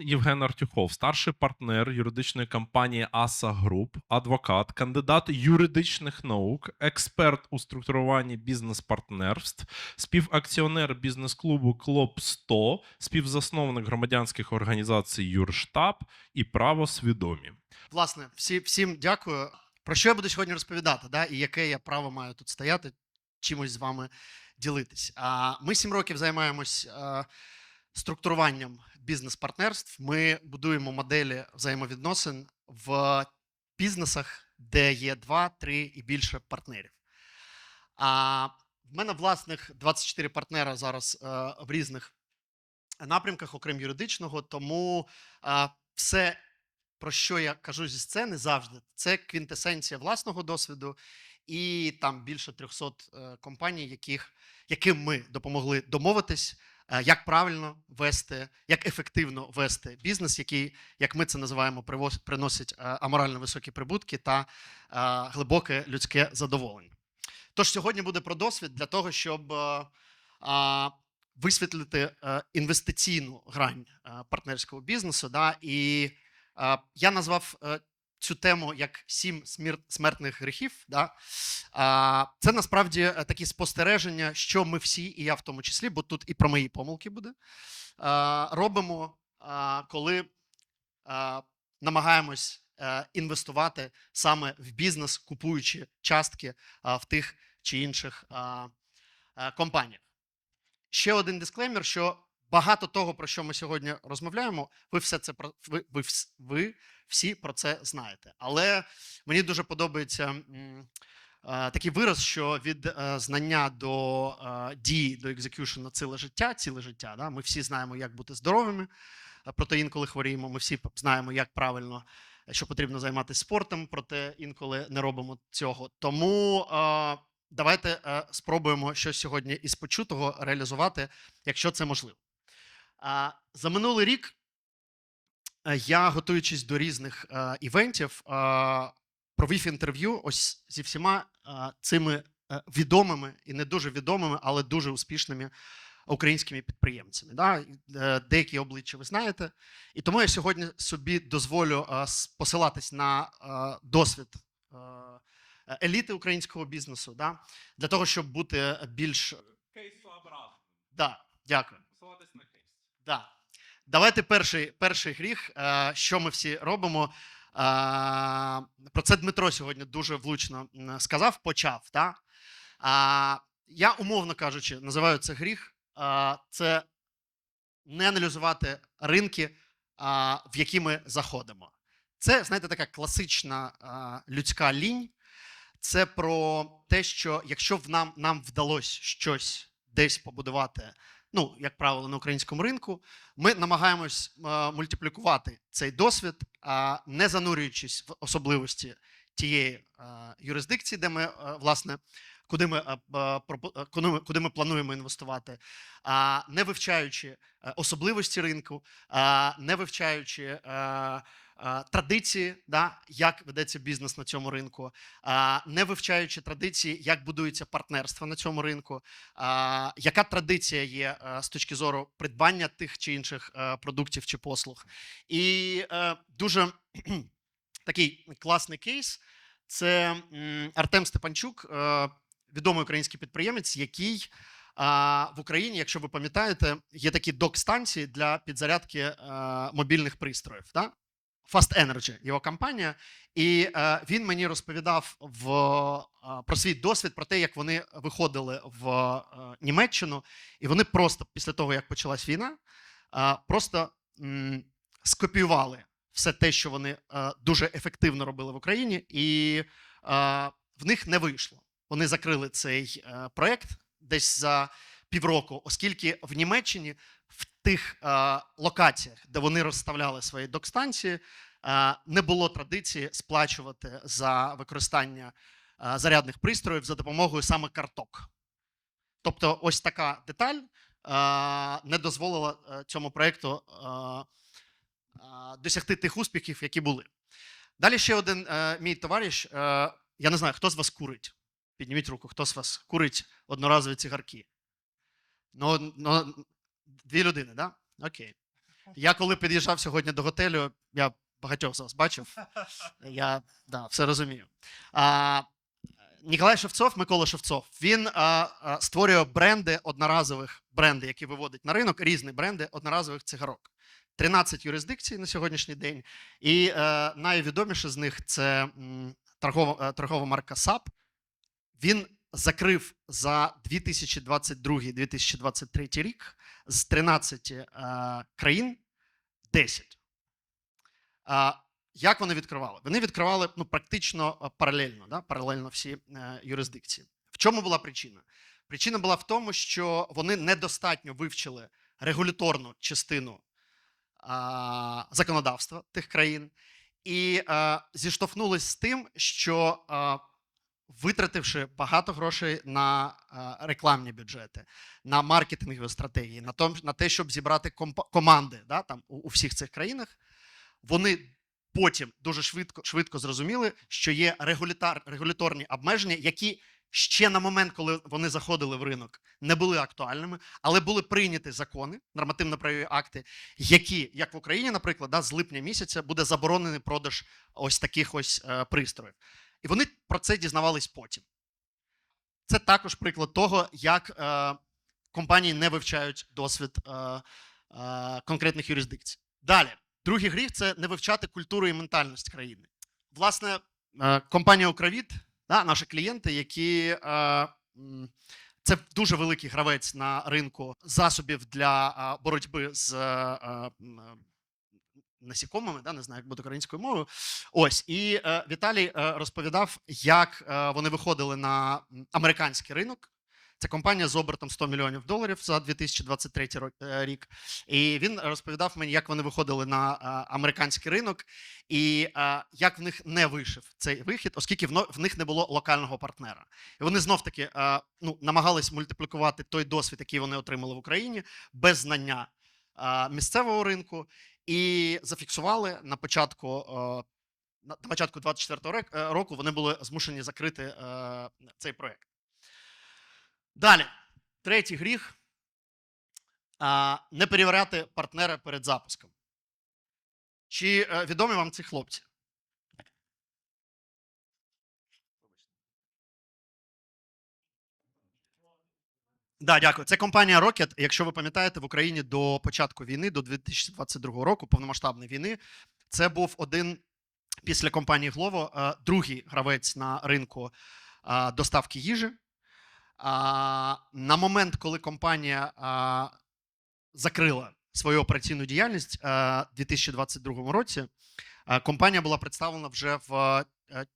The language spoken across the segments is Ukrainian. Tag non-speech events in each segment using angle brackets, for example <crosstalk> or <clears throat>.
Євген Артюхов, старший партнер юридичної компанії Аса Груп, адвокат, кандидат юридичних наук, експерт у структуруванні бізнес-партнерств, співакціонер бізнес-клубу Клуб 100, співзасновник громадянських організацій Юрштаб і Право свідомі. Власне, всі, всім дякую. Про що я буду сьогодні розповідати, да? і яке я право маю тут стояти, чимось з вами ділитись. А, Ми сім років займаємось а, структуруванням бізнес-партнерств. Ми будуємо моделі взаємовідносин в бізнесах, де є два, три і більше партнерів. А в мене власних 24 партнера зараз в різних напрямках, окрім юридичного, тому все про що я кажу зі сцени завжди, це квінтесенція власного досвіду і там більше 300 е, компаній, яких, яким ми допомогли домовитись, е, як правильно вести, як ефективно вести бізнес, який, як ми це називаємо, приносить е, аморально високі прибутки та е, глибоке людське задоволення. Тож сьогодні буде про досвід для того, щоб е, висвітлити е, інвестиційну грань е, партнерського бізнесу. Да, і е, я назвав е, цю тему як сім смертних гріхів. Да? А, це насправді е, такі спостереження, що ми всі, і я в тому числі, бо тут і про мої помилки буде, е, робимо, е, коли е, намагаємось е, інвестувати саме в бізнес, купуючи частки е, в тих чи інших е, е, компаніях. Ще один дисклеймер, що багато того, про що ми сьогодні розмовляємо, ви все це ви, ви, ви всі про це знаєте. Але мені дуже подобається е, такий вираз, що від е, знання до е, дії, до екзекюшена ціле життя, ціле життя. Да? Ми всі знаємо, як бути здоровими, е, проте інколи хворіємо. Ми всі знаємо, як правильно, е, що потрібно займатися спортом, проте інколи не робимо цього. Тому е, давайте е, спробуємо щось сьогодні із почутого реалізувати, якщо це можливо. А, За минулий рік е, я, готуючись до різних е, івентів, е, провів інтерв'ю ось зі всіма е, цими е, відомими і не дуже відомими, але дуже успішними українськими підприємцями. Да? Е, Деякі обличчя ви знаєте. І тому я сьогодні собі дозволю е, посилатись на е, досвід е, еліти українського бізнесу, да? для того, щоб бути більш. Кейсообразно. Да, дякую. Посилатись на кейс. Да. Давайте перший, перший гріх, е, що ми всі робимо. Е, Про це Дмитро сьогодні дуже влучно сказав, почав. Да? А, Я, умовно кажучи, називаю це гріх. Е, Це не аналізувати ринки, в які ми заходимо. Це, знаєте, така класична людська лінь. Це про те, що якщо в нам, нам вдалося щось десь побудувати, ну, як правило, на українському ринку, ми намагаємось е, мультиплікувати цей досвід, не занурюючись в особливості тієї е, юрисдикції, де ми, е, власне, куди ми, куди ми, плануємо інвестувати, не вивчаючи особливості ринку, не вивчаючи. Е, е, Традиції, да, як ведеться бізнес на цьому ринку, не вивчаючи традиції, як будується партнерство на цьому ринку, яка традиція є е, з точки зору придбання тих чи інших е, продуктів чи послуг. І е, дуже <clears throat> такий класний кейс це Артем Степанчук, е, відомий український підприємець, який в Україні, якщо ви пам'ятаєте, є такі док-станції для підзарядки е, мобільних пристроїв. Да? Fast Energy, його компанія, і е, він мені розповідав в, е, про свій досвід, про те, як вони виходили в е, Німеччину, і вони просто після того, як почалась війна, е, просто м, скопіювали все те, що вони е, дуже ефективно робили в Україні, і е, в них не вийшло. Вони закрили цей е, проект десь за півроку, оскільки в Німеччині в тих е, локаціях, де вони розставляли свої док-станції, е, не було традиції сплачувати за використання е, зарядних пристроїв за допомогою саме карток. Тобто, ось така деталь е, не дозволила е, цьому проєкту е, е, досягти тих успіхів, які були. Далі ще один е, мій товариш. Е, я не знаю, хто з вас курить. Підніміть руку, хто з вас курить одноразові цигарки. Ну, ну, дві людини, так? Да? Окей. Я коли під'їжджав сьогодні до готелю, я багатьох з вас бачив. <laughs> Я да, все розумію. А, Ніколай Шевцов, Микола Шевцов, він а, а, створює бренди одноразових бренди, які виводить на ринок, різні бренди одноразових цигарок. 13 юрисдикцій на сьогоднішній день. І е, найвідоміше з них це м, торгова, е, торгова марка САП. Він закрив за 2022-2023 рік з 13 е, країн 10. А, як вони відкривали? Вони відкривали ну, практично е, паралельно, да? паралельно всі е, юрисдикції. В чому була причина? Причина була в тому, що вони недостатньо вивчили регуляторну частину а, законодавства тих країн і а, зіштовхнулись з тим, що а, витративши багато грошей на рекламні бюджети, на маркетингові стратегії, на, том, на те, щоб зібрати компа- команди да, там, у, у всіх цих країнах, вони потім дуже швидко, швидко зрозуміли, що є регулятор, регуляторні обмеження, які ще на момент, коли вони заходили в ринок, не були актуальними, але були прийняті закони, нормативно-правові акти, які, як в Україні, наприклад, да, з липня місяця буде заборонений продаж ось таких ось е, пристроїв. І вони про це дізнавались потім. Це також приклад того, як е, компанії не вивчають досвід е, е, конкретних юрисдикцій. Далі, другий гріх це не вивчати культуру і ментальність країни. Власне, е, компанія Укравіт, да, наші клієнти, які е, це дуже великий гравець на ринку засобів для е, боротьби з е, насікомими, да, не знаю, як буде українською мовою. Ось і е, Віталій е, розповідав, як е, вони виходили на американський ринок. Це компанія з обертом 100 мільйонів доларів за 2023 е, рік. І він розповідав мені, як вони виходили на е, американський ринок, і е, як в них не вийшов цей вихід, оскільки в, них не було локального партнера. І вони знов таки ну, намагались мультиплікувати той досвід, який вони отримали в Україні, без знання місцевого ринку, і зафіксували на початку. Е, на початку 24 року вони були змушені закрити е, цей проект. Далі, третій гріх не перевіряти партнера перед запуском. Чи е, відомі вам ці хлопці? Да, дякую. Це компанія Rocket. Якщо ви пам'ятаєте, в Україні до початку війни, до 2022 року, повномасштабної війни, це був один після компанії Glovo, е, другий гравець на ринку е, доставки їжі. На момент, коли компанія закрила свою операційну діяльність у 2022 році, компанія була представлена вже в е,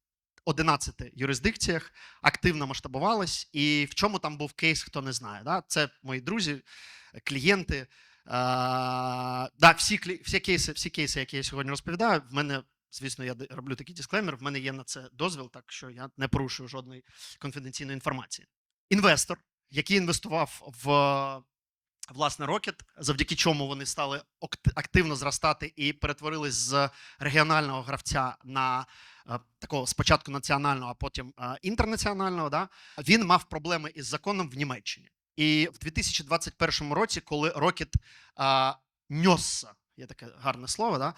11 юрисдикціях, активно масштабувалась. І в чому там був кейс, хто не знає. Да? Це мої друзі, клієнти. А, да, всі, всі, кейси, всі кейси, які я сьогодні розповідаю, в мене. Звісно, я роблю такий дисклеймер. В мене є на це дозвіл, так що я не порушую жодної конфіденційної інформації інвестор, який інвестував в власне Rocket, завдяки чому вони стали активно зростати і перетворились з регіонального гравця на е, такого спочатку національного, а потім е, інтернаціонального. Да? Він мав проблеми із законом в Німеччині. І в 2021 році, коли Rocket е, ньосся, є таке гарне слово, да?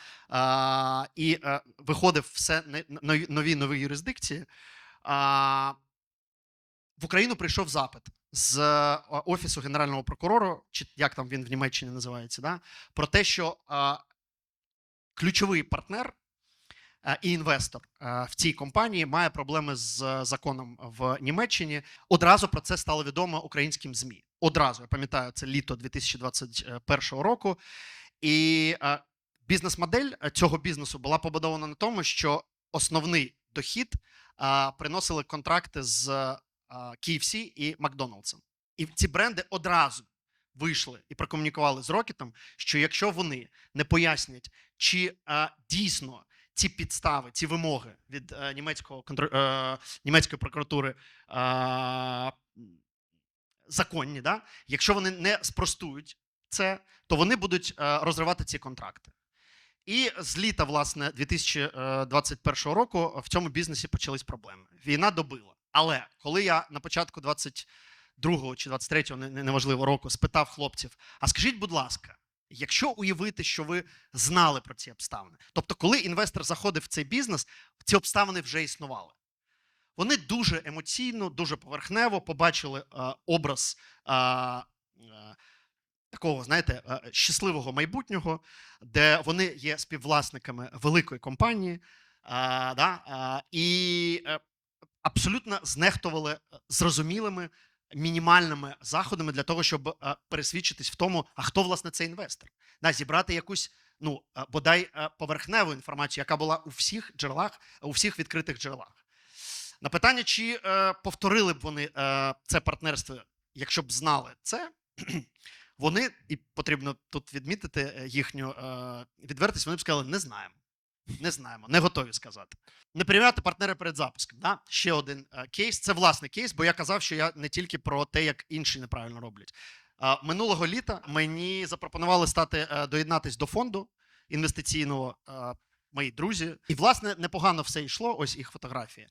е, і е, виходив все нові нові нові юрисдикції. А, в Україну прийшов запит з е, офісу генерального прокурора, чи як там він в Німеччині називається, да, про те, що е, ключовий партнер е, і інвестор е, в цій компанії має проблеми з е, законом в Німеччині. Одразу про це стало відомо українським ЗМІ. Одразу я пам'ятаю, це літо 2021 року. І е, бізнес-модель е, цього бізнесу була побудована на тому, що основний дохід е, приносили контракти з е, KFC і Макдоналдсом. І ці бренди одразу вийшли і прокомунікували з Рокетом, що якщо вони не пояснять, чи е, дійсно ці підстави, ці вимоги від е, німецького контр... е, німецької прокуратури е, законні, да? якщо вони не спростують це, то вони будуть розривати ці контракти. І з літа, власне, 2021 року в цьому бізнесі почались проблеми. Війна добила. Але коли я на початку 22-го чи 23-го, не- не- неважливо року, спитав хлопців: а скажіть, будь ласка, Якщо уявити, що ви знали про ці обставини, тобто, коли інвестор заходив в цей бізнес, ці обставини вже існували. Вони дуже емоційно, дуже поверхнево побачили е, образ е, е, такого, знаєте, е, щасливого майбутнього, де вони є співвласниками великої компанії, е, да, е, і е, абсолютно знехтували е, зрозумілими мінімальними заходами для того, щоб е, пересвідчитись в тому, а хто власне цей інвестор, да, зібрати якусь. Ну, е, бодай е, поверхневу інформацію, яка була у всіх джерелах, у всіх відкритих джерелах. На питання, чи повторили б вони це партнерство, якщо б знали це, <clears throat> вони, і потрібно тут відмітити їхню відвертість, вони б сказали, не знаємо. Не знаємо, не готові сказати. Не перевіряти партнера перед запуском. Да? Ще один е, кейс. Це власний кейс, бо я казав, що я не тільки про те, як інші неправильно роблять. Е, минулого літа мені запропонували стати е, доєднатись до фонду інвестиційного мої друзі. І, власне, непогано все йшло, ось їх фотографії.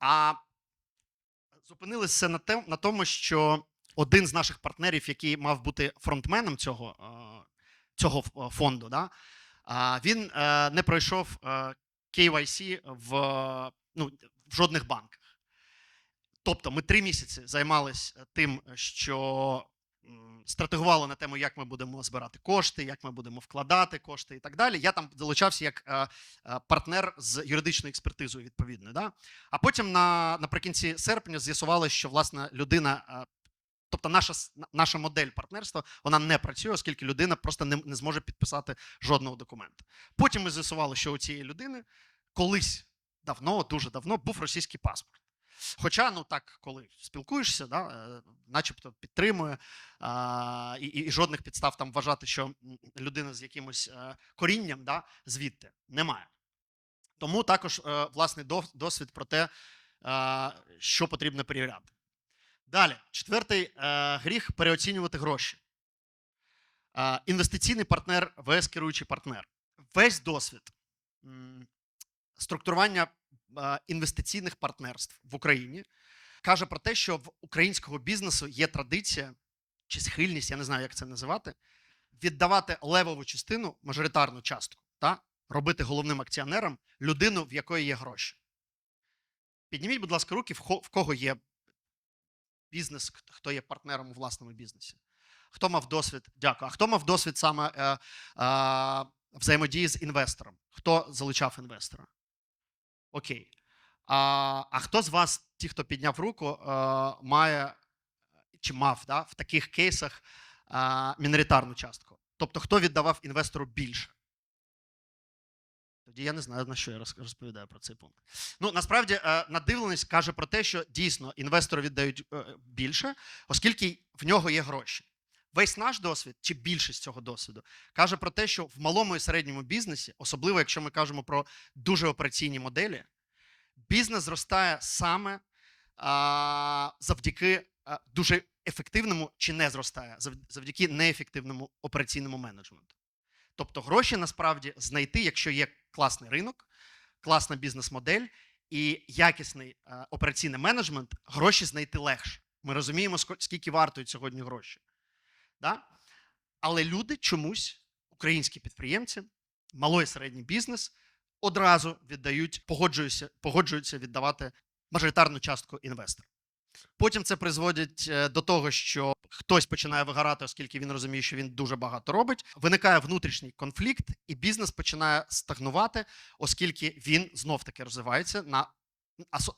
А зупинилися на, тем, на тому, що один з наших партнерів, який мав бути фронтменом цього, цього фонду, да, він е, не пройшов е, KYC в, е, ну, в жодних банках. Тобто ми три місяці займалися тим, що стратегували на тему, як ми будемо збирати кошти, як ми будемо вкладати кошти і так далі. Я там залучався як е, е, партнер з юридичною експертизою відповідною. Да? А потім на, наприкінці серпня з'ясувалося, що власне людина. Е, Тобто наша, наша модель партнерства вона не працює, оскільки людина просто не, не зможе підписати жодного документа. Потім ми з'ясували, що у цієї людини колись давно, дуже давно був російський паспорт. Хоча, ну так, коли спілкуєшся, да, е, начебто підтримує, а, і, і, і жодних підстав там вважати, що людина з якимось е, корінням да, звідти немає. Тому також е, власний досвід про те, е, що потрібно перевіряти. Далі, четвертий е, гріх переоцінювати гроші. Е, інвестиційний партнер, ВС керуючий партнер. Весь досвід м, структурування е, інвестиційних партнерств в Україні каже про те, що в українського бізнесу є традиція чи схильність, я не знаю, як це називати, віддавати левову частину, мажоритарну частку, та, робити головним акціонером людину, в якої є гроші. Підніміть, будь ласка, руки, в кого є бізнес, хто- є партнером у власному бізнесі. Хто мав досвід? Дякую. А хто мав досвід саме е, е, взаємодії з інвестором? Хто залучав інвестора? Окей. А, а хто з вас, ті, хто підняв руку, е, має чи мав да, в таких кейсах е, міноритарну частку? Тобто, хто віддавав інвестору більше? Тоді я не знаю, на що я розповідаю про цей пункт. Ну, насправді, е, надивленість каже про те, що дійсно інвестору віддають е, більше, оскільки в нього є гроші. Весь наш досвід, чи більшість цього досвіду, каже про те, що в малому і середньому бізнесі, особливо якщо ми кажемо про дуже операційні моделі, бізнес зростає саме а, завдяки а, дуже ефективному чи не зростає завдяки неефективному операційному менеджменту. Тобто гроші насправді знайти, якщо є класний ринок, класна бізнес-модель і якісний е, операційний менеджмент, гроші знайти легше. Ми розуміємо, скільки вартують сьогодні гроші. Да? Але люди чомусь, українські підприємці, малий і середній бізнес, одразу віддають, погоджуються, погоджуються віддавати мажоритарну частку інвестора. Потім це призводить е, до того, що хтось починає вигорати, оскільки він розуміє, що він дуже багато робить. Виникає внутрішній конфлікт, і бізнес починає стагнувати, оскільки він знов таки розвивається на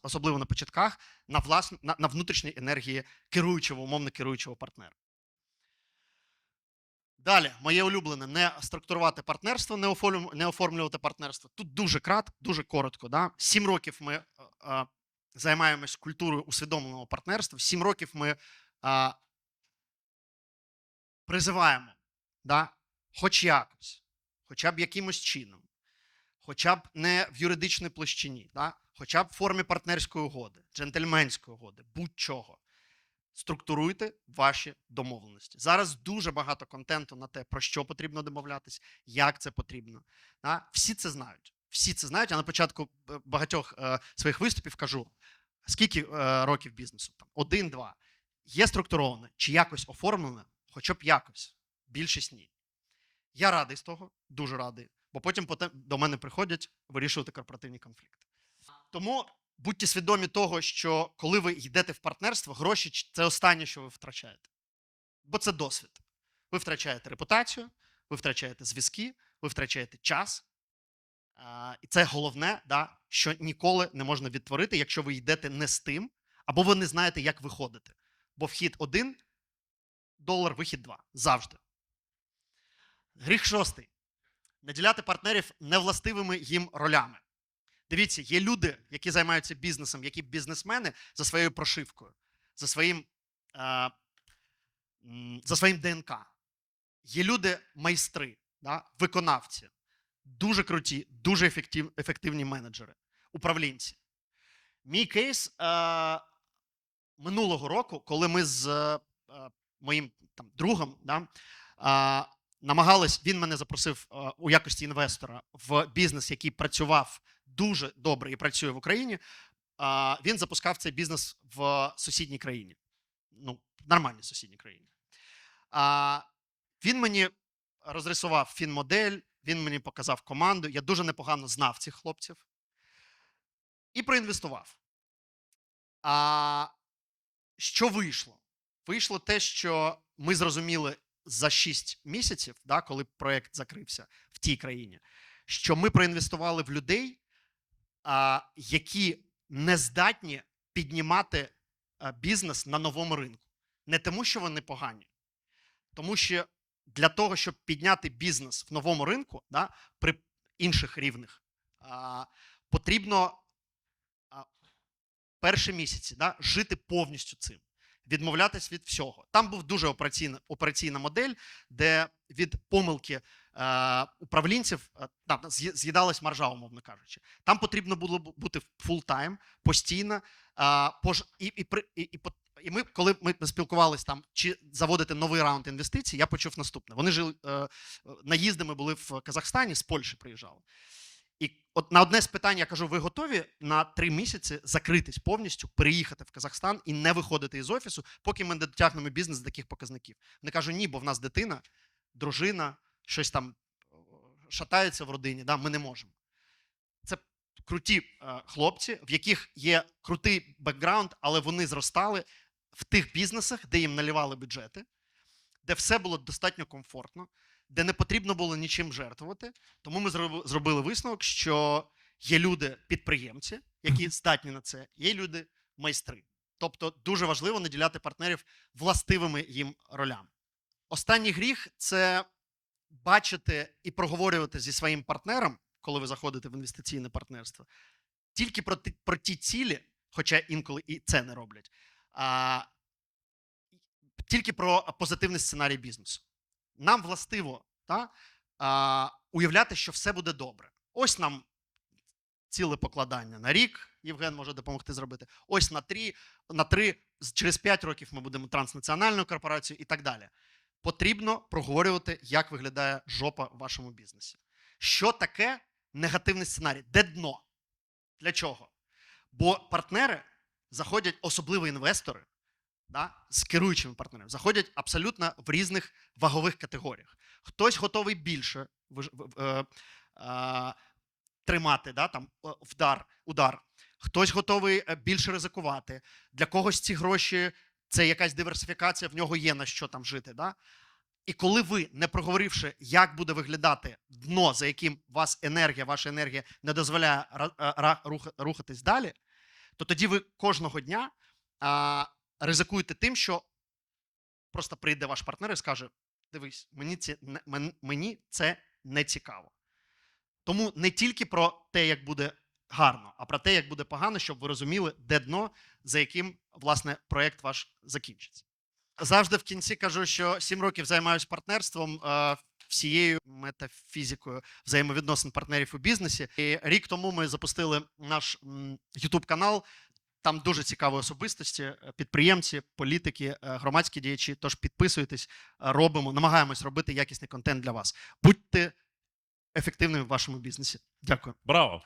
особливо на початках, на власн, на, на внутрішній енергії керуючого, умовно керуючого партнера. Далі, моє улюблене не структурувати партнерство, не, оформлювати партнерство. Тут дуже крат, дуже коротко. Да? Сім років ми е, е, займаємось культурою усвідомленого партнерства. Сім років ми е, призиваємо, да? хоч якось, хоча б якимось чином, хоча б не в юридичній площині, да? хоча б в формі партнерської угоди, джентльменської угоди, будь-чого. Структуруйте ваші домовленості. Зараз дуже багато контенту на те, про що потрібно домовлятись, як це потрібно. Всі це знають. Всі це знають. Я на початку е, багатьох е, своїх виступів кажу: скільки е, років бізнесу? Там один, два. Є структуроване чи якось оформлене, хоча б якось. Більшість ні. Я радий з того, дуже радий, бо потім до мене приходять вирішувати корпоративні конфлікти. Тому будьте свідомі того, що коли ви йдете в партнерство, гроші це останнє, що ви втрачаєте. Бо це досвід. Ви втрачаєте репутацію, ви втрачаєте зв'язки, ви втрачаєте час. І це головне, да, що ніколи не можна відтворити, якщо ви йдете не з тим, або ви не знаєте, як виходити. Бо вхід один, долар, вихід два. Завжди. Гріх шостий. Наділяти партнерів невластивими їм ролями. Дивіться, є люди, які займаються бізнесом, які бізнесмени за своєю прошивкою, за своїм, е, за своїм ДНК. Є люди майстри, да, виконавці, дуже круті, дуже ефектив, ефективні менеджери, управлінці. Мій кейс е, минулого року, коли ми з е, моїм там, другом да, е, намагались, він мене запросив е, у якості інвестора в бізнес, який працював дуже добре і працює в Україні. А, Він запускав цей бізнес в сусідній країні. Ну, нормальній сусідній країні. А, Він мені розрисував фінмодель, він мені показав команду. Я дуже непогано знав цих хлопців і проінвестував. А що вийшло? Вийшло те, що ми зрозуміли за 6 місяців, да, коли проєкт закрився в тій країні, що ми проінвестували в людей, а, які не здатні піднімати бізнес на новому ринку. Не тому, що вони погані, тому що для того, щоб підняти бізнес в новому ринку да, при інших рівнях, потрібно перші місяці да, жити повністю цим, відмовлятись від всього. Там був дуже операційна, операційна модель, де від помилки е, управлінців е, там з'їдалась маржа, умовно кажучи. Там потрібно було бу- бути фултайм, постійно. Е, і, і, і, і, по- і ми, коли ми спілкувалися там, чи заводити новий раунд інвестицій, я почув наступне. Вони жили е, наїздами були в Казахстані, з Польщі приїжджали. І от на одне з питань я кажу: ви готові на три місяці закритись повністю, переїхати в Казахстан і не виходити із офісу, поки ми не дотягнемо бізнес до таких показників. Вони кажуть, ні, бо в нас дитина, дружина, щось там е, шатається в родині, да, ми не можемо. Це круті е, хлопці, в яких є крутий бекграунд, але вони зростали в тих бізнесах, де їм наливали бюджети, де все було достатньо комфортно, де не потрібно було нічим жертвувати. Тому ми зробили висновок, що є люди-підприємці, які здатні на це, є люди майстри. Тобто дуже важливо наділяти партнерів властивими їм ролями. Останній гріх це бачити і проговорювати зі своїм партнером, коли ви заходите в інвестиційне партнерство, тільки про, ті- про ті цілі, хоча інколи і це не роблять, тільки про позитивний сценарій бізнесу. Нам властиво та, уявляти, що все буде добре. Ось нам ціле покладання на рік. Євген може допомогти зробити. Ось на три, на три через 5 років ми будемо транснаціональною корпорацією і так далі. Потрібно проговорювати, як виглядає жопа в вашому бізнесі. Що таке негативний сценарій? Де дно? Для чого? Бо партнери заходять, особливо інвестори, да, з керуючими партнерами, заходять абсолютно в різних вагових категоріях. Хтось готовий більше е, е, тримати да, там, вдар, удар, хтось готовий е, більше ризикувати. Для когось ці гроші це якась диверсифікація, в нього є на що там жити. Да? І коли ви, не проговоривши, як буде виглядати дно, за яким вас енергія, ваша енергія не дозволяє е, рухатись далі, то тоді ви кожного дня а, ризикуєте тим, що просто прийде ваш партнер і скаже: дивись, мені це мені це не цікаво. Тому не тільки про те, як буде гарно, а про те, як буде погано, щоб ви розуміли, де дно, за яким власне проєкт ваш закінчиться. Завжди в кінці кажу, що сім років займаюся партнерством. Всією метафізикою взаємовідносин партнерів у бізнесі. І рік тому ми запустили наш YouTube канал. Там дуже цікаві особистості, е, підприємці, політики, е, громадські діячі. Тож підписуйтесь, е, робимо, намагаємось робити якісний контент для вас. Будьте ефективними в вашому бізнесі. Дякую. Браво!